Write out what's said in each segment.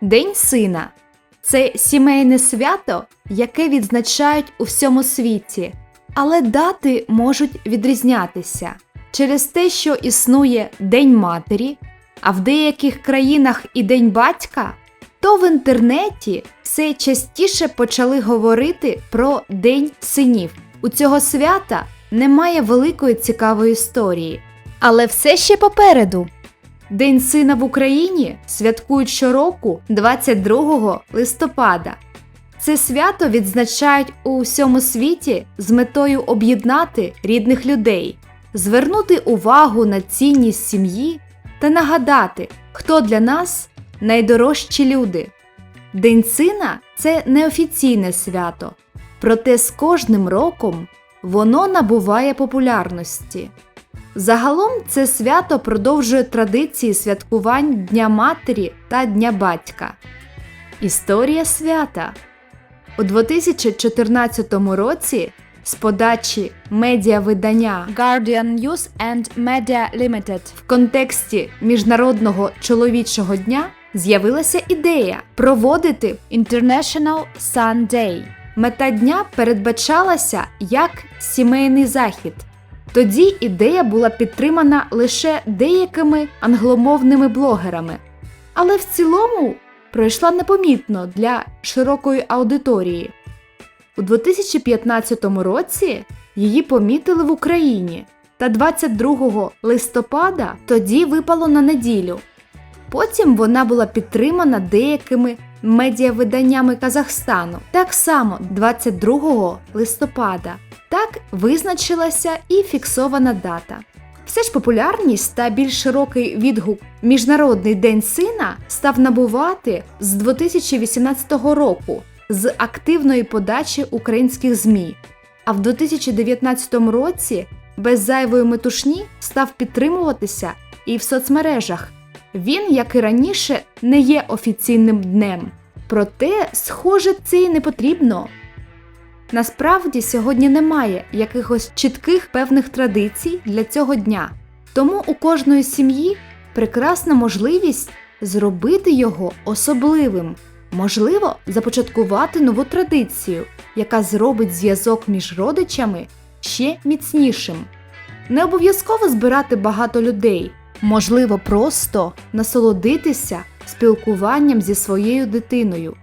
День сина це сімейне свято, яке відзначають у всьому світі, але дати можуть відрізнятися через те, що існує День матері, а в деяких країнах і День батька, то в інтернеті все частіше почали говорити про День синів. У цього свята немає великої цікавої історії, але все ще попереду. День сина в Україні святкують щороку 22 листопада. Це свято відзначають у всьому світі з метою об'єднати рідних людей, звернути увагу на цінність сім'ї та нагадати, хто для нас найдорожчі люди. День сина це неофіційне свято, проте з кожним роком воно набуває популярності. Загалом це свято продовжує традиції святкувань Дня Матері та Дня Батька. Історія свята у 2014 році з подачі медіавидання Guardian News and Media Limited. в контексті Міжнародного чоловічого дня з'явилася ідея проводити International Sun Day. Мета дня передбачалася як сімейний захід. Тоді ідея була підтримана лише деякими англомовними блогерами, але в цілому пройшла непомітно для широкої аудиторії. У 2015 році її помітили в Україні, та 22 листопада тоді випало на неділю. Потім вона була підтримана деякими медіавиданнями Казахстану, так само 22 листопада. Так визначилася і фіксована дата. Все ж популярність та більш широкий відгук Міжнародний день сина став набувати з 2018 року з активної подачі українських ЗМІ, а в 2019 році без зайвої метушні став підтримуватися і в соцмережах. Він, як і раніше, не є офіційним днем. Проте, схоже, це й не потрібно. Насправді сьогодні немає якихось чітких певних традицій для цього дня, тому у кожної сім'ї прекрасна можливість зробити його особливим, можливо, започаткувати нову традицію, яка зробить зв'язок між родичами ще міцнішим. Не обов'язково збирати багато людей, можливо, просто насолодитися спілкуванням зі своєю дитиною.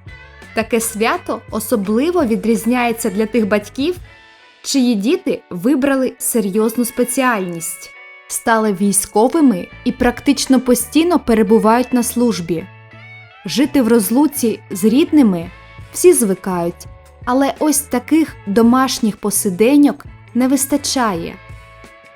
Таке свято особливо відрізняється для тих батьків, чиї діти вибрали серйозну спеціальність, стали військовими і практично постійно перебувають на службі. Жити в розлуці з рідними всі звикають, але ось таких домашніх посиденьок не вистачає.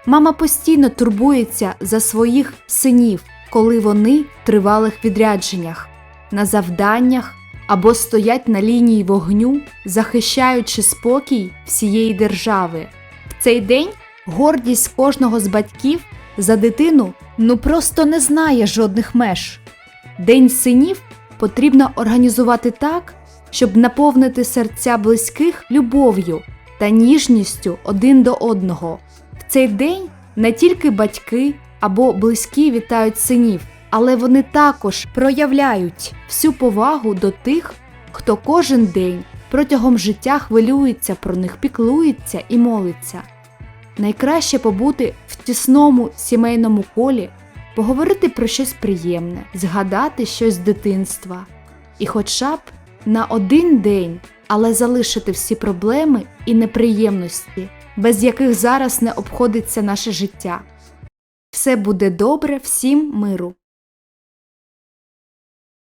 Мама постійно турбується за своїх синів, коли вони в тривалих відрядженнях, на завданнях або стоять на лінії вогню, захищаючи спокій всієї держави. В цей день гордість кожного з батьків за дитину ну просто не знає жодних меж. День синів потрібно організувати так, щоб наповнити серця близьких любов'ю та ніжністю один до одного. В цей день не тільки батьки або близькі вітають синів, але вони також проявляють всю повагу до тих, хто кожен день протягом життя хвилюється про них, піклується і молиться. Найкраще побути в тісному сімейному колі, поговорити про щось приємне, згадати щось з дитинства. І хоча б на один день, але залишити всі проблеми і неприємності, без яких зараз не обходиться наше життя. Все буде добре, всім миру!